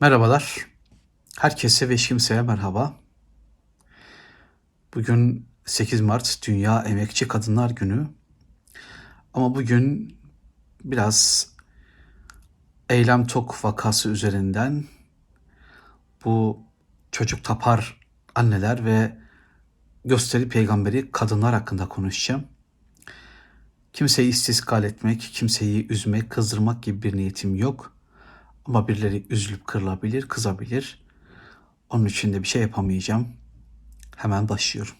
Merhabalar. Herkese ve hiç kimseye merhaba. Bugün 8 Mart Dünya Emekçi Kadınlar Günü. Ama bugün biraz Eylem Tok vakası üzerinden bu çocuk tapar anneler ve gösteri peygamberi kadınlar hakkında konuşacağım. Kimseyi istiskal etmek, kimseyi üzmek, kızdırmak gibi bir niyetim yok. Ama birileri üzülüp kırılabilir, kızabilir. Onun için de bir şey yapamayacağım. Hemen başlıyorum.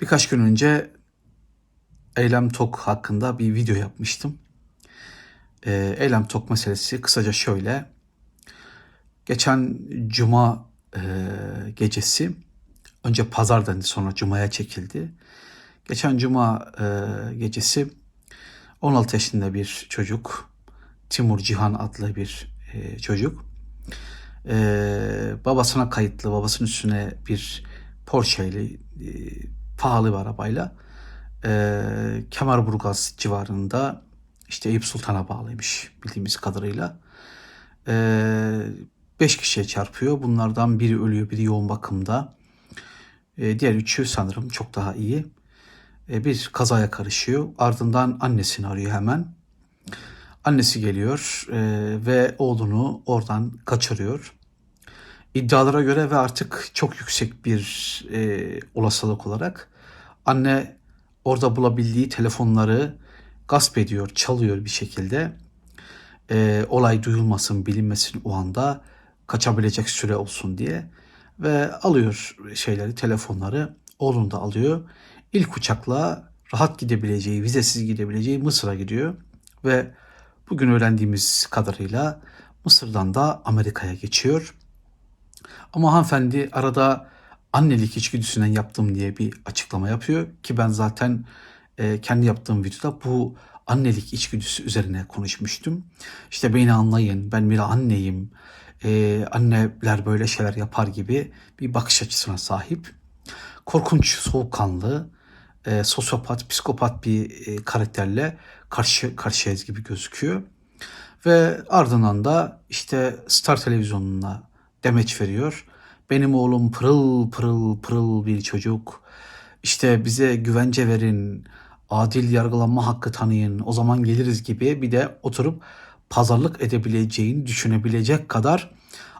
Birkaç gün önce Eylem Tok hakkında bir video yapmıştım. Ee, Eylem Tok meselesi kısaca şöyle. Geçen cuma e, gecesi, önce pazar dendi sonra cumaya çekildi. Geçen cuma e, gecesi 16 yaşında bir çocuk, Timur Cihan adlı bir e, çocuk. E, babasına kayıtlı, babasının üstüne bir Porsche ile e, pahalı bir arabayla e, Kemerburgaz civarında işte Eyüp Sultan'a bağlıymış bildiğimiz kadarıyla. E, beş kişiye çarpıyor. Bunlardan biri ölüyor, biri yoğun bakımda. E, diğer üçü sanırım çok daha iyi. E, bir kazaya karışıyor. Ardından annesini arıyor hemen. Annesi geliyor e, ve oğlunu oradan kaçırıyor. İddialara göre ve artık çok yüksek bir e, olasılık olarak anne orada bulabildiği telefonları gasp ediyor, çalıyor bir şekilde. E, olay duyulmasın, bilinmesin o anda kaçabilecek süre olsun diye ve alıyor şeyleri, telefonları. Oğlunu da alıyor. İlk uçakla rahat gidebileceği, vizesiz gidebileceği Mısır'a gidiyor ve bugün öğrendiğimiz kadarıyla Mısır'dan da Amerika'ya geçiyor. Ama hanımefendi arada annelik içgüdüsünden yaptım diye bir açıklama yapıyor ki ben zaten e, kendi yaptığım videoda bu annelik içgüdüsü üzerine konuşmuştum. İşte beni anlayın, ben bir anneyim, e, anneler böyle şeyler yapar gibi bir bakış açısına sahip. Korkunç, soğukkanlı, e, sosyopat, psikopat bir e, karakterle karşı karşıyayız gibi gözüküyor. Ve ardından da işte Star Televizyonu'na demeç veriyor. Benim oğlum pırıl pırıl pırıl bir çocuk. İşte bize güvence verin, adil yargılanma hakkı tanıyın, o zaman geliriz gibi bir de oturup pazarlık edebileceğini düşünebilecek kadar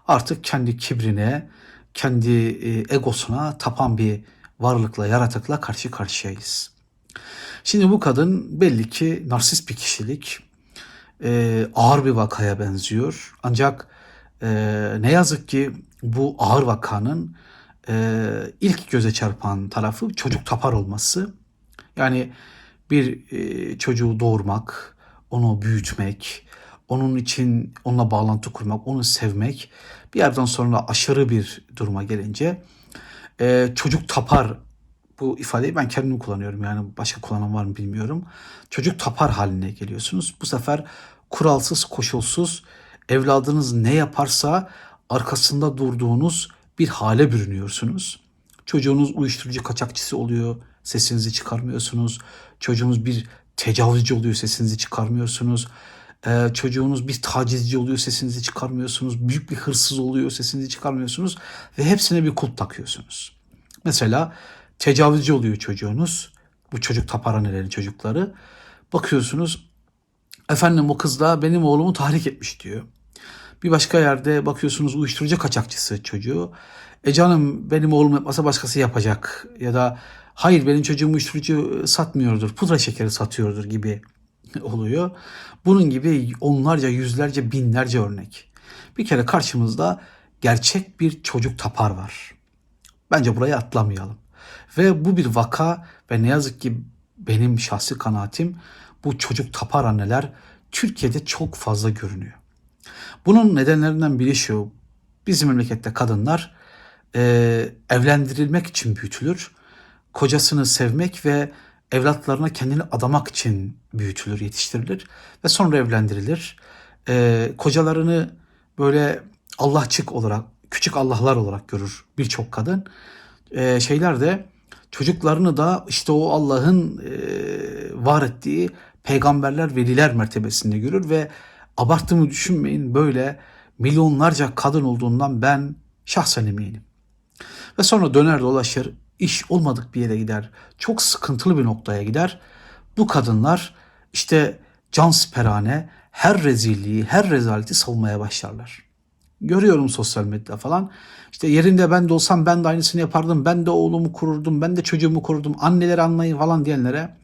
artık kendi kibrine, kendi e, egosuna tapan bir varlıkla, yaratıkla karşı karşıyayız. Şimdi bu kadın belli ki narsist bir kişilik, e, ağır bir vakaya benziyor. Ancak e, ne yazık ki bu ağır vakanın e, ilk göze çarpan tarafı çocuk tapar olması. Yani bir e, çocuğu doğurmak, onu büyütmek, onun için onunla bağlantı kurmak, onu sevmek bir yerden sonra aşırı bir duruma gelince e, çocuk tapar bu ifadeyi ben kendim kullanıyorum yani başka kullanan var mı bilmiyorum. Çocuk tapar haline geliyorsunuz. Bu sefer kuralsız, koşulsuz evladınız ne yaparsa arkasında durduğunuz bir hale bürünüyorsunuz. Çocuğunuz uyuşturucu kaçakçısı oluyor, sesinizi çıkarmıyorsunuz. Çocuğunuz bir tecavüzcü oluyor, sesinizi çıkarmıyorsunuz. Ee, çocuğunuz bir tacizci oluyor, sesinizi çıkarmıyorsunuz. Büyük bir hırsız oluyor, sesinizi çıkarmıyorsunuz. Ve hepsine bir kulp takıyorsunuz. Mesela tecavüzcü oluyor çocuğunuz. Bu çocuk taparanelerin çocukları. Bakıyorsunuz efendim o kız da benim oğlumu tahrik etmiş diyor. Bir başka yerde bakıyorsunuz uyuşturucu kaçakçısı çocuğu. E canım benim oğlum yapmasa başkası yapacak. Ya da hayır benim çocuğum uyuşturucu satmıyordur, pudra şekeri satıyordur gibi oluyor. Bunun gibi onlarca, yüzlerce, binlerce örnek. Bir kere karşımızda gerçek bir çocuk tapar var. Bence burayı atlamayalım. Ve bu bir vaka ve ne yazık ki benim şahsi kanaatim bu çocuk tapar anneler Türkiye'de çok fazla görünüyor. Bunun nedenlerinden biri şu. Bizim memlekette kadınlar e, evlendirilmek için büyütülür. Kocasını sevmek ve evlatlarına kendini adamak için büyütülür, yetiştirilir ve sonra evlendirilir. E, kocalarını böyle Allahçık olarak, küçük Allahlar olarak görür birçok kadın. E, şeyler de çocuklarını da işte o Allah'ın e, var ettiği peygamberler, veliler mertebesinde görür ve abarttığımı düşünmeyin böyle milyonlarca kadın olduğundan ben şahsen eminim. Ve sonra döner dolaşır, iş olmadık bir yere gider. Çok sıkıntılı bir noktaya gider. Bu kadınlar işte cansperane her rezilliği, her rezaleti savunmaya başlarlar. Görüyorum sosyal medyada falan. İşte yerinde ben de olsam ben de aynısını yapardım. Ben de oğlumu korurdum, ben de çocuğumu korurdum. Anneleri anlayın falan diyenlere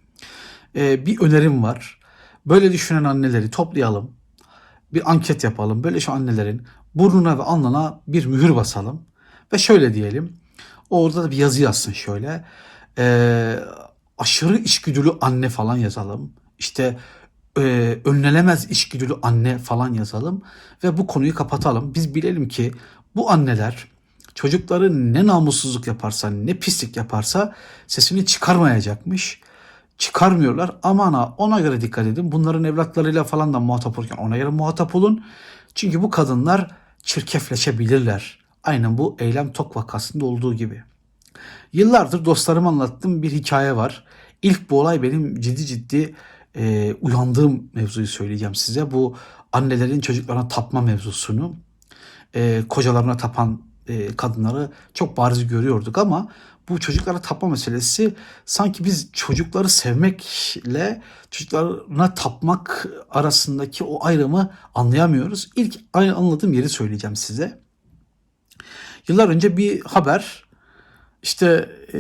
e, bir önerim var. Böyle düşünen anneleri toplayalım. Bir anket yapalım. Böyle şu annelerin burnuna ve alnına bir mühür basalım. Ve şöyle diyelim. Orada da bir yazı yazsın şöyle. E, aşırı içgüdülü anne falan yazalım. İşte e, önlenemez içgüdülü anne falan yazalım. Ve bu konuyu kapatalım. Biz bilelim ki bu anneler çocukları ne namussuzluk yaparsa ne pislik yaparsa sesini çıkarmayacakmış çıkarmıyorlar. Aman ha ona göre dikkat edin. Bunların evlatlarıyla falan da muhatap olurken ona göre muhatap olun. Çünkü bu kadınlar çirkefleşebilirler. Aynen bu eylem tok vakasında olduğu gibi. Yıllardır dostlarıma anlattığım bir hikaye var. İlk bu olay benim ciddi ciddi e, uyandığım mevzuyu söyleyeceğim size. Bu annelerin çocuklarına tapma mevzusunu. E, kocalarına tapan e, kadınları çok bariz görüyorduk ama bu çocuklara tapma meselesi sanki biz çocukları sevmekle çocuklarına tapmak arasındaki o ayrımı anlayamıyoruz. İlk anladığım yeri söyleyeceğim size. Yıllar önce bir haber işte e,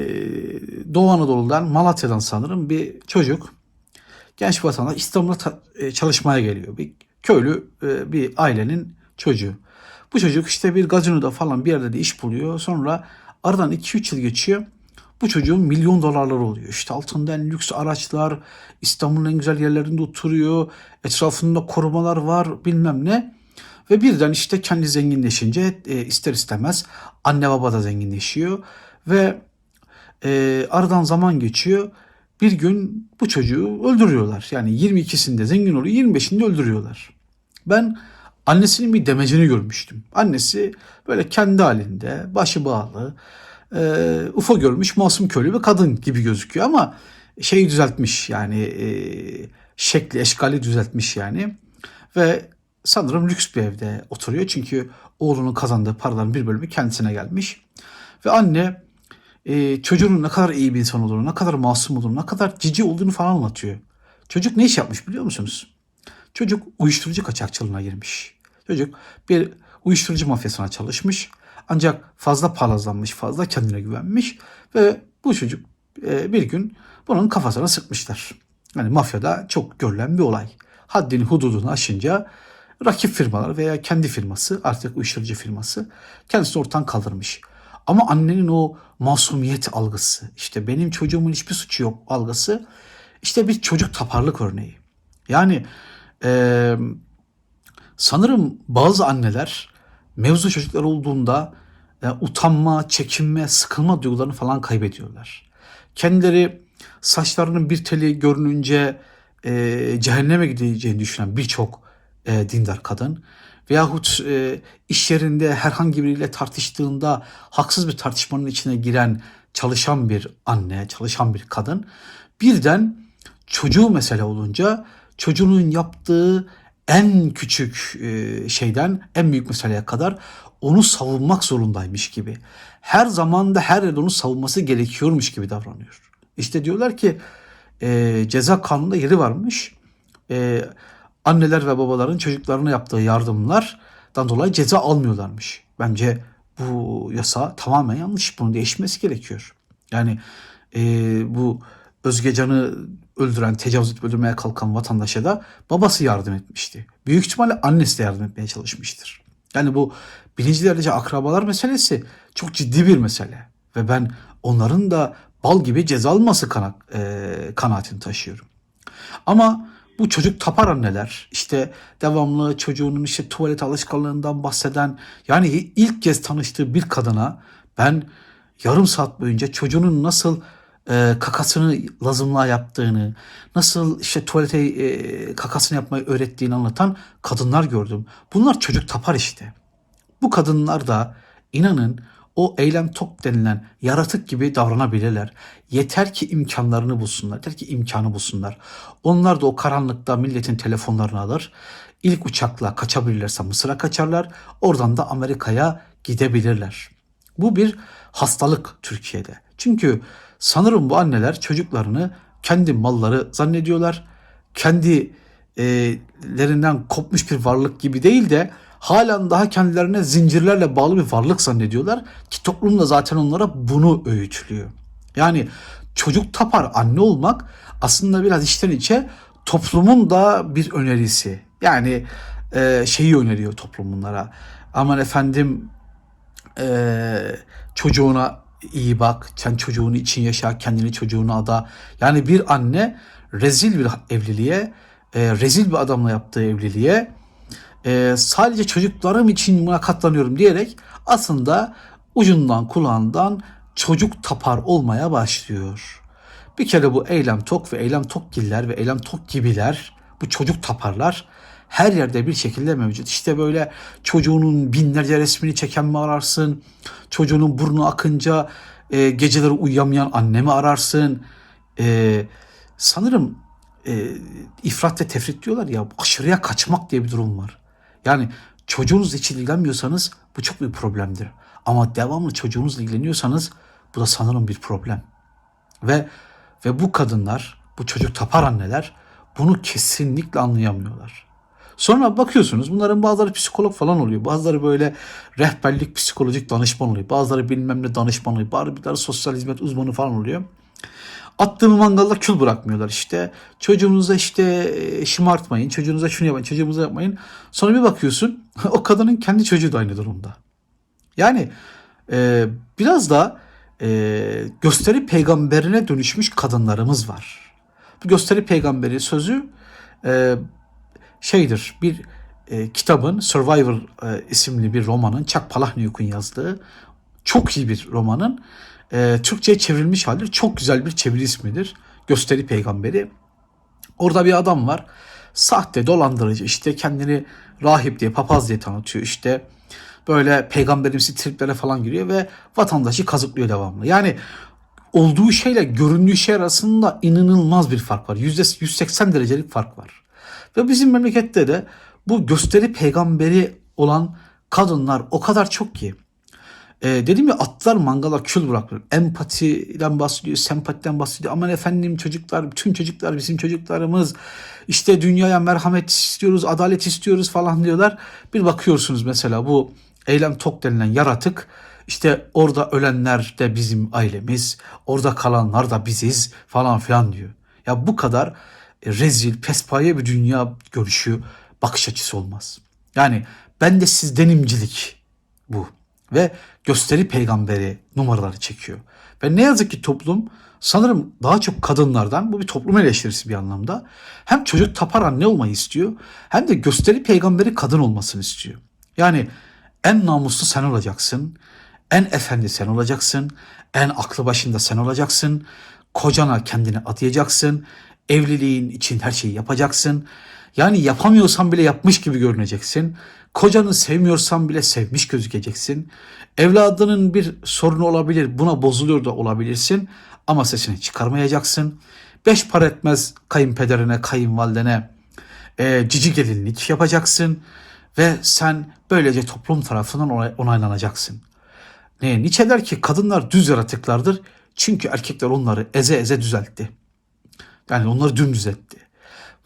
Doğu Anadolu'dan Malatya'dan sanırım bir çocuk genç vatandaş İstanbul'a ta- e, çalışmaya geliyor. Bir köylü e, bir ailenin çocuğu. Bu çocuk işte bir gazinoda falan bir yerde de iş buluyor. Sonra aradan 2-3 yıl geçiyor. Bu çocuğun milyon dolarları oluyor. İşte altında en lüks araçlar, İstanbul'un en güzel yerlerinde oturuyor. Etrafında korumalar var bilmem ne. Ve birden işte kendi zenginleşince e, ister istemez anne baba da zenginleşiyor. Ve e, aradan zaman geçiyor. Bir gün bu çocuğu öldürüyorlar. Yani 22'sinde zengin oluyor, 25'inde öldürüyorlar. Ben annesinin bir demecini görmüştüm. Annesi böyle kendi halinde, başı bağlı, e, ufa görmüş masum köylü bir kadın gibi gözüküyor ama şeyi düzeltmiş yani e, şekli, eşkali düzeltmiş yani. Ve sanırım lüks bir evde oturuyor çünkü oğlunun kazandığı paraların bir bölümü kendisine gelmiş. Ve anne e, çocuğunun ne kadar iyi bir insan olduğunu, ne kadar masum olduğunu, ne kadar cici olduğunu falan anlatıyor. Çocuk ne iş yapmış biliyor musunuz? Çocuk uyuşturucu kaçakçılığına girmiş. Çocuk bir uyuşturucu mafyasına çalışmış. Ancak fazla palazlanmış, fazla kendine güvenmiş ve bu çocuk e, bir gün bunun kafasına sıkmışlar. Yani mafyada çok görülen bir olay. Haddini hududunu aşınca rakip firmalar veya kendi firması artık uyuşturucu firması kendisini ortadan kaldırmış. Ama annenin o masumiyet algısı, işte benim çocuğumun hiçbir suçu yok algısı işte bir çocuk taparlık örneği. Yani e, sanırım bazı anneler mevzu çocuklar olduğunda e, utanma, çekinme, sıkılma duygularını falan kaybediyorlar. Kendileri saçlarının bir teli görününce e, cehenneme gideceğini düşünen birçok e, dindar kadın veyahut e, iş yerinde herhangi biriyle tartıştığında haksız bir tartışmanın içine giren çalışan bir anne, çalışan bir kadın birden çocuğu mesele olunca çocuğunun yaptığı en küçük e, şeyden en büyük meseleye kadar onu savunmak zorundaymış gibi. Her zaman da her yerde onu savunması gerekiyormuş gibi davranıyor. İşte diyorlar ki e, ceza kanununda yeri varmış. E, anneler ve babaların çocuklarına yaptığı yardımlardan dolayı ceza almıyorlarmış. Bence bu yasa tamamen yanlış. Bunun değişmesi gerekiyor. Yani e, bu Özgecan'ı öldüren, tecavüz edip öldürmeye kalkan vatandaşa da babası yardım etmişti. Büyük ihtimalle annesi de yardım etmeye çalışmıştır. Yani bu birinci derece akrabalar meselesi çok ciddi bir mesele. Ve ben onların da bal gibi ceza alması kana, e, kanaatini taşıyorum. Ama bu çocuk tapar anneler işte devamlı çocuğunun işte tuvalet alışkanlığından bahseden yani ilk kez tanıştığı bir kadına ben yarım saat boyunca çocuğunun nasıl e, kakasını lazımlığa yaptığını, nasıl işte tuvalete e, kakasını yapmayı öğrettiğini anlatan kadınlar gördüm. Bunlar çocuk tapar işte. Bu kadınlar da inanın o eylem tok denilen yaratık gibi davranabilirler. Yeter ki imkanlarını bulsunlar. Yeter ki imkanı bulsunlar. Onlar da o karanlıkta milletin telefonlarını alır. ilk uçakla kaçabilirlerse Mısır'a kaçarlar. Oradan da Amerika'ya gidebilirler. Bu bir hastalık Türkiye'de. Çünkü sanırım bu anneler çocuklarını kendi malları zannediyorlar. Kendilerinden kopmuş bir varlık gibi değil de halen daha kendilerine zincirlerle bağlı bir varlık zannediyorlar ki toplum da zaten onlara bunu öğütlüyor. Yani çocuk tapar anne olmak aslında biraz içten içe toplumun da bir önerisi. Yani e, şeyi öneriyor toplum bunlara. Aman efendim e, çocuğuna iyi bak, sen çocuğunu için yaşa, kendini çocuğuna ada. Yani bir anne rezil bir evliliğe, e, rezil bir adamla yaptığı evliliğe e, sadece çocuklarım için buna diyerek aslında ucundan kulağından çocuk tapar olmaya başlıyor. Bir kere bu eylem tok ve eylem tokgiller ve eylem tok gibiler, bu çocuk taparlar her yerde bir şekilde mevcut. İşte böyle çocuğunun binlerce resmini çeken mi ararsın? Çocuğunun burnu akınca e, geceleri uyuyamayan annemi ararsın? E, sanırım e, ifrat ve tefrit diyorlar ya aşırıya kaçmak diye bir durum var. Yani çocuğunuzla hiç ilgilenmiyorsanız bu çok bir problemdir. Ama devamlı çocuğunuzla ilgileniyorsanız bu da sanırım bir problem. Ve ve bu kadınlar, bu çocuk tapar anneler bunu kesinlikle anlayamıyorlar. Sonra bakıyorsunuz bunların bazıları psikolog falan oluyor. Bazıları böyle rehberlik psikolojik danışman oluyor. Bazıları bilmem ne danışman oluyor. Bazıları sosyal hizmet uzmanı falan oluyor. Attığımı mangalda kül bırakmıyorlar işte. Çocuğunuza işte e, şımartmayın. Çocuğunuza şunu yapmayın. Çocuğunuza yapmayın. Sonra bir bakıyorsun o kadının kendi çocuğu da aynı durumda. Yani e, biraz da e, gösteri peygamberine dönüşmüş kadınlarımız var. Bu gösteri peygamberi sözü e, şeydir bir e, kitabın Survivor e, isimli bir romanın Chuck Palahniuk'un yazdığı çok iyi bir romanın e, Türkçe'ye çevrilmiş hali çok güzel bir çeviri ismidir. Gösteri peygamberi. Orada bir adam var. Sahte, dolandırıcı işte kendini rahip diye, papaz diye tanıtıyor. İşte böyle peygamberimsi triplere falan giriyor ve vatandaşı kazıklıyor devamlı. Yani olduğu şeyle göründüğü şey arasında inanılmaz bir fark var. Yüzde 180 derecelik fark var. Ve bizim memlekette de bu gösteri peygamberi olan kadınlar o kadar çok ki. E, dedim ya atlar mangala kül bırakıyor. Empatiden bahsediyor, sempatiden bahsediyor. Aman efendim çocuklar, bütün çocuklar bizim çocuklarımız. İşte dünyaya merhamet istiyoruz, adalet istiyoruz falan diyorlar. Bir bakıyorsunuz mesela bu eylem tok denilen yaratık işte orada ölenler de bizim ailemiz, orada kalanlar da biziz falan filan diyor. Ya bu kadar e, rezil, pespaye bir dünya görüşü, bakış açısı olmaz. Yani ben de siz denimcilik bu ve gösteri peygamberi numaraları çekiyor. Ve ne yazık ki toplum sanırım daha çok kadınlardan bu bir toplum eleştirisi bir anlamda hem çocuk tapar anne olmayı istiyor hem de gösteri peygamberi kadın olmasını istiyor. Yani en namuslu sen olacaksın, en efendi sen olacaksın, en aklı başında sen olacaksın, kocana kendini adayacaksın, evliliğin için her şeyi yapacaksın. Yani yapamıyorsan bile yapmış gibi görüneceksin. Kocanı sevmiyorsan bile sevmiş gözükeceksin. Evladının bir sorunu olabilir, buna bozuluyor da olabilirsin ama sesini çıkarmayacaksın. Beş para etmez kayınpederine, kayınvalidene e, cici gelinlik yapacaksın ve sen böylece toplum tarafından onaylanacaksın. Ne? Nietzsche der ki kadınlar düz yaratıklardır çünkü erkekler onları eze eze düzeltti. Yani onları dümdüz etti.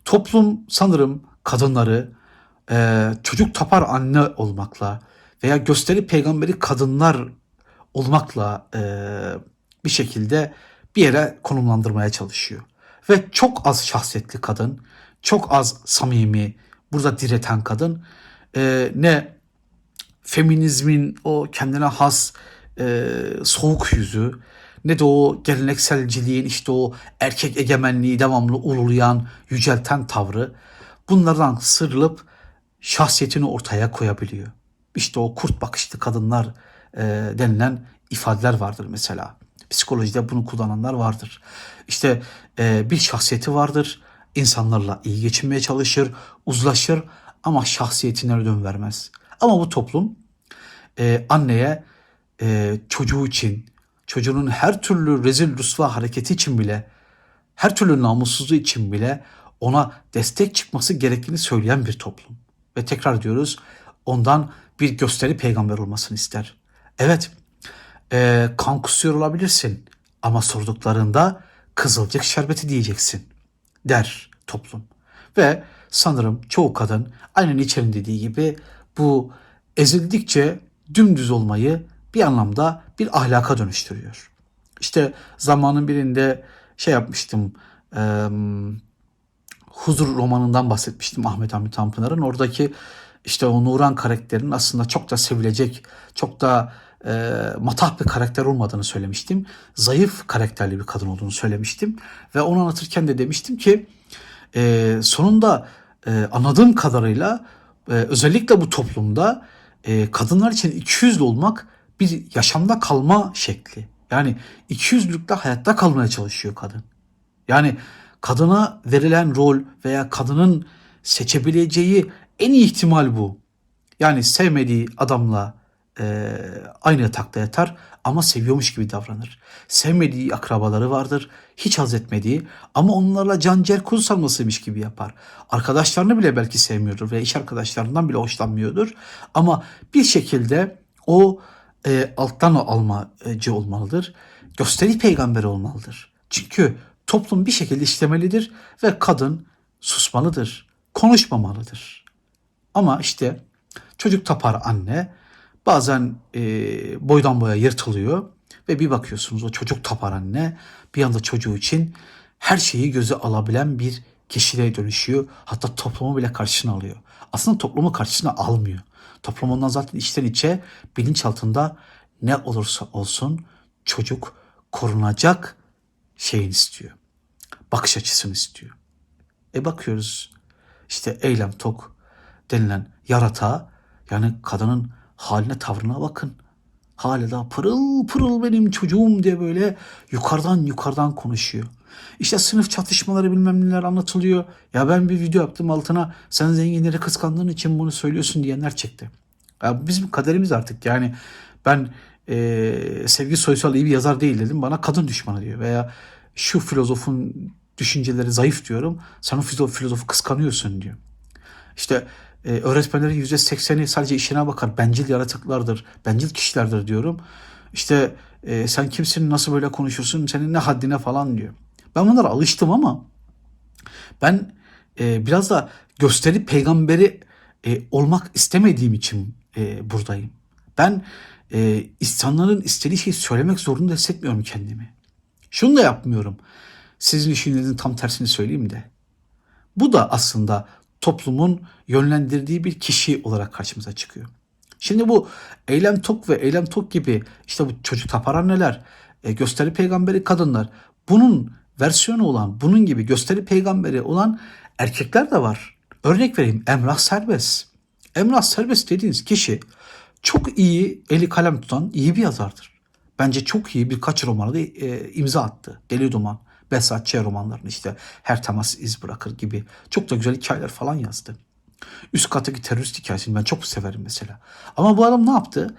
Toplum sanırım kadınları e, çocuk tapar anne olmakla veya gösteri peygamberi kadınlar olmakla e, bir şekilde bir yere konumlandırmaya çalışıyor. Ve çok az şahsiyetli kadın, çok az samimi, burada direten kadın e, ne feminizmin o kendine has e, soğuk yüzü ne de o gelenekselciliğin işte o erkek egemenliği devamlı ululayan, yücelten tavrı bunlardan sıyrılıp şahsiyetini ortaya koyabiliyor. İşte o kurt bakışlı kadınlar e, denilen ifadeler vardır mesela. Psikolojide bunu kullananlar vardır. İşte e, bir şahsiyeti vardır. insanlarla iyi geçinmeye çalışır, uzlaşır ama şahsiyetine ödün vermez. Ama bu toplum e, anneye e, çocuğu için, çocuğunun her türlü rezil rüsva hareketi için bile, her türlü namussuzluğu için bile ona destek çıkması gerektiğini söyleyen bir toplum. Ve tekrar diyoruz ondan bir gösteri peygamber olmasını ister. Evet e, kan kusuyor olabilirsin ama sorduklarında kızılcık şerbeti diyeceksin der toplum. Ve sanırım çoğu kadın aynen içerin dediği gibi bu ezildikçe dümdüz olmayı bir anlamda bir ahlaka dönüştürüyor. İşte zamanın birinde şey yapmıştım, eee, Huzur romanından bahsetmiştim Ahmet Hamit Tanpınar'ın. Oradaki işte o Nuran karakterinin aslında çok da sevilecek, çok da e, matah bir karakter olmadığını söylemiştim. Zayıf karakterli bir kadın olduğunu söylemiştim. Ve onu anlatırken de demiştim ki e, sonunda e, anladığım kadarıyla e, özellikle bu toplumda e, kadınlar için 200'lü olmak bir yaşamda kalma şekli. Yani 200'lükle hayatta kalmaya çalışıyor kadın. Yani kadına verilen rol veya kadının seçebileceği en iyi ihtimal bu. Yani sevmediği adamla e, aynı yatakta yatar ama seviyormuş gibi davranır. Sevmediği akrabaları vardır, hiç haz etmediği ama onlarla can ciğer kuzu sarmasıymış gibi yapar. Arkadaşlarını bile belki sevmiyordur ve iş arkadaşlarından bile hoşlanmıyordur. Ama bir şekilde o e, alttan almacı olmalıdır. Gösteri peygamberi olmalıdır. Çünkü toplum bir şekilde işlemelidir ve kadın susmalıdır, konuşmamalıdır. Ama işte çocuk tapar anne bazen e, boydan boya yırtılıyor ve bir bakıyorsunuz o çocuk tapar anne bir anda çocuğu için her şeyi göze alabilen bir kişiliğe dönüşüyor. Hatta toplumu bile karşısına alıyor. Aslında toplumu karşısına almıyor. Toplum ondan zaten içten içe bilinç altında ne olursa olsun çocuk korunacak şeyin istiyor. Bakış açısını istiyor. E bakıyoruz işte eylem tok denilen yarata yani kadının haline tavrına bakın. Hala da pırıl pırıl benim çocuğum diye böyle yukarıdan yukarıdan konuşuyor. İşte sınıf çatışmaları bilmem neler anlatılıyor. Ya ben bir video yaptım altına sen zenginleri kıskandığın için bunu söylüyorsun diyenler çekti. Ya bizim kaderimiz artık yani ben e, Sevgi Soysal iyi bir yazar değil dedim bana kadın düşmanı diyor. Veya şu filozofun düşünceleri zayıf diyorum sen o filozofu kıskanıyorsun diyor. İşte e, öğretmenlerin yüzde sekseni sadece işine bakar. Bencil yaratıklardır, bencil kişilerdir diyorum. İşte e, sen kimsin, nasıl böyle konuşuyorsun, senin ne haddine falan diyor. Ben bunlara alıştım ama ben e, biraz da gösterip peygamberi e, olmak istemediğim için e, buradayım. Ben e, insanların istediği şeyi söylemek zorunda hissetmiyorum kendimi. Şunu da yapmıyorum. Sizin işinizin tam tersini söyleyeyim de. Bu da aslında toplumun yönlendirdiği bir kişi olarak karşımıza çıkıyor. Şimdi bu eylem tok ve eylem tok gibi işte bu çocuk tapar anneler, e, gösteri peygamberi kadınlar bunun versiyonu olan bunun gibi gösteri peygamberi olan erkekler de var. Örnek vereyim Emrah Serbest. Emrah Serbest dediğiniz kişi çok iyi eli kalem tutan iyi bir yazardır. Bence çok iyi birkaç romanı da e, imza attı. Deli Duman, Behzat Ç. romanlarını işte Her Temas iz bırakır gibi çok da güzel hikayeler falan yazdı. Üst kattaki terörist hikayesini ben çok severim mesela. Ama bu adam ne yaptı?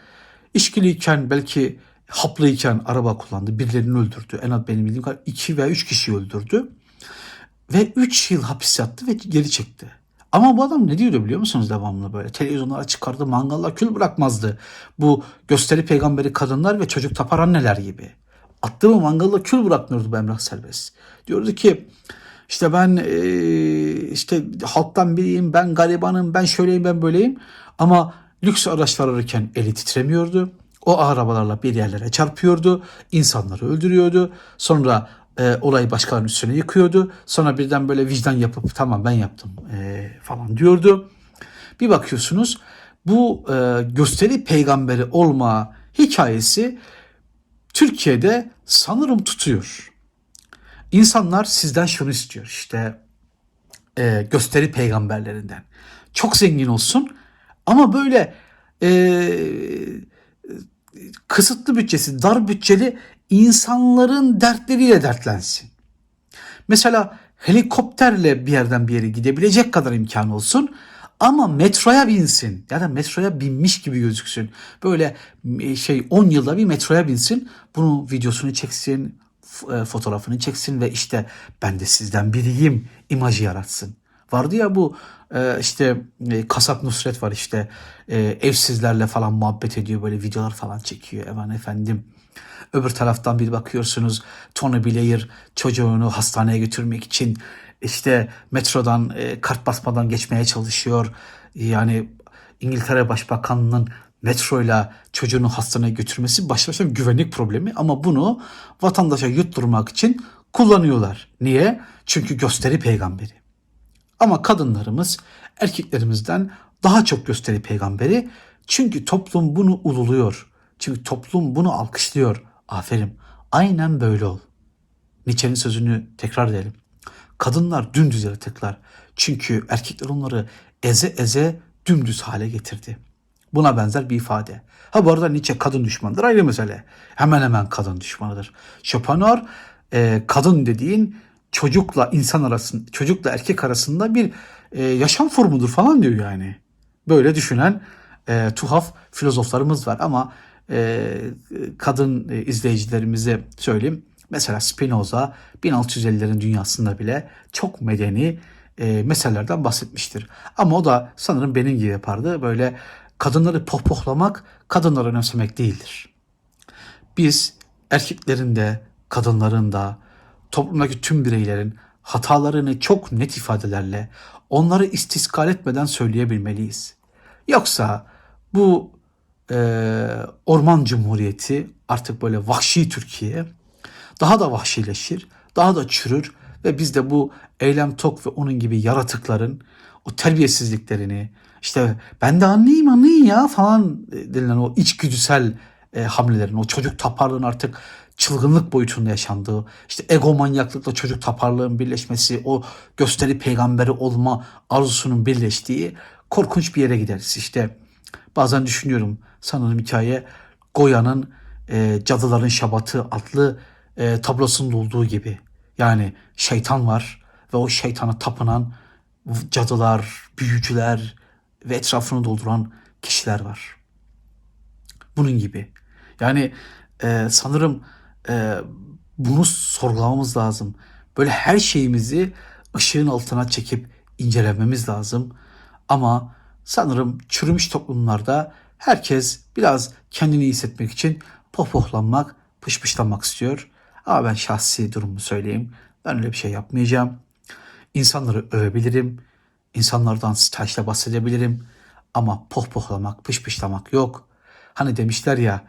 İşkiliyken belki haplıyken araba kullandı. Birilerini öldürdü. En az benim bildiğim kadar 2 veya 3 kişiyi öldürdü. Ve 3 yıl hapis yattı ve geri çekti. Ama bu adam ne diyordu biliyor musunuz devamlı böyle? Televizyonlara çıkardı, mangallar kül bırakmazdı. Bu gösteri peygamberi kadınlar ve çocuk tapar anneler gibi. Attığı mangalla kül bırakmıyordu bu Emrah Serbest. Diyordu ki işte ben e, işte halktan biriyim, ben garibanım, ben şöyleyim, ben böyleyim. Ama lüks araçlar alırken eli titremiyordu. O arabalarla bir yerlere çarpıyordu, insanları öldürüyordu. Sonra e, olayı başkalarının üstüne yıkıyordu. Sonra birden böyle vicdan yapıp tamam ben yaptım e, falan diyordu. Bir bakıyorsunuz bu e, gösteri peygamberi olma hikayesi Türkiye'de sanırım tutuyor. İnsanlar sizden şunu istiyor işte e, gösteri peygamberlerinden. Çok zengin olsun ama böyle e, kısıtlı bütçesi, dar bütçeli insanların dertleriyle dertlensin. Mesela helikopterle bir yerden bir yere gidebilecek kadar imkan olsun ama metroya binsin ya da metroya binmiş gibi gözüksün. Böyle şey 10 yılda bir metroya binsin. Bunun videosunu çeksin, fotoğrafını çeksin ve işte ben de sizden biriyim imajı yaratsın. Vardı ya bu e, işte e, Kasap Nusret var işte e, evsizlerle falan muhabbet ediyor böyle videolar falan çekiyor eman efendim. Öbür taraftan bir bakıyorsunuz Tony Blair çocuğunu hastaneye götürmek için işte metrodan e, kart basmadan geçmeye çalışıyor. Yani İngiltere Başbakanı'nın metroyla çocuğunu hastaneye götürmesi başlı başına güvenlik problemi ama bunu vatandaşa yutturmak için kullanıyorlar. Niye? Çünkü gösteri peygamberi. Ama kadınlarımız erkeklerimizden daha çok gösteri peygamberi. Çünkü toplum bunu ululuyor. Çünkü toplum bunu alkışlıyor. Aferin. Aynen böyle ol. Nietzsche'nin sözünü tekrar edelim. Kadınlar dümdüz yaratıklar. Çünkü erkekler onları eze eze dümdüz hale getirdi. Buna benzer bir ifade. Ha bu arada Nietzsche kadın düşmanıdır ayrı mesele. Hemen hemen kadın düşmanıdır. Schopenhauer e, kadın dediğin çocukla insan arasında, çocukla erkek arasında bir e, yaşam formudur falan diyor yani. Böyle düşünen e, tuhaf filozoflarımız var ama e, kadın e, izleyicilerimize söyleyeyim. Mesela Spinoza 1650'lerin dünyasında bile çok medeni e, meselelerden bahsetmiştir. Ama o da sanırım benim gibi yapardı. Böyle kadınları pohpohlamak, kadınları önemsemek değildir. Biz erkeklerin de, kadınların da, toplumdaki tüm bireylerin hatalarını çok net ifadelerle, onları istiskal etmeden söyleyebilmeliyiz. Yoksa bu e, orman cumhuriyeti artık böyle vahşi Türkiye daha da vahşileşir, daha da çürür ve biz de bu Eylem Tok ve onun gibi yaratıkların o terbiyesizliklerini işte ben de anlayayım anlayayım ya falan denilen o içgüdüsel e, hamlelerin, o çocuk taparlığın artık çılgınlık boyutunda yaşandığı, işte egomanyaklıkla çocuk taparlığın birleşmesi, o gösteri peygamberi olma arzusunun birleştiği korkunç bir yere gideriz. İşte bazen düşünüyorum sanırım hikaye Goya'nın e, Cadıların Şabatı adlı e, tablosunda olduğu gibi. Yani şeytan var ve o şeytana tapınan cadılar, büyücüler ve etrafını dolduran kişiler var. Bunun gibi. Yani e, sanırım e, bunu sorgulamamız lazım. Böyle her şeyimizi ışığın altına çekip incelememiz lazım. Ama sanırım çürümüş toplumlarda herkes biraz kendini iyi hissetmek için pohpohlanmak, pışpışlamak istiyor. Ama ben şahsi durumu söyleyeyim. Ben öyle bir şey yapmayacağım. İnsanları övebilirim. İnsanlardan stajla bahsedebilirim. Ama pohpohlamak, pışpışlamak yok. Hani demişler ya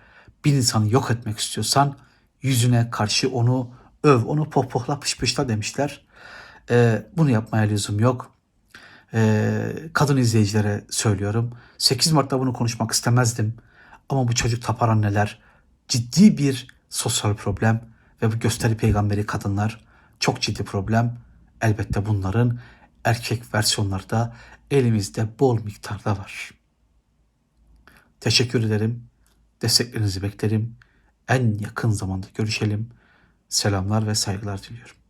bir insanı yok etmek istiyorsan yüzüne karşı onu öv, onu pohpohla, pışpışla demişler. Ee, bunu yapmaya lüzum yok. Ee, kadın izleyicilere söylüyorum. 8 Mart'ta bunu konuşmak istemezdim. Ama bu çocuk tapar anneler ciddi bir sosyal problem ve bu gösteri peygamberi kadınlar çok ciddi problem. Elbette bunların erkek versiyonları da elimizde bol miktarda var. Teşekkür ederim. Desteklerinizi beklerim. En yakın zamanda görüşelim. Selamlar ve saygılar diliyorum.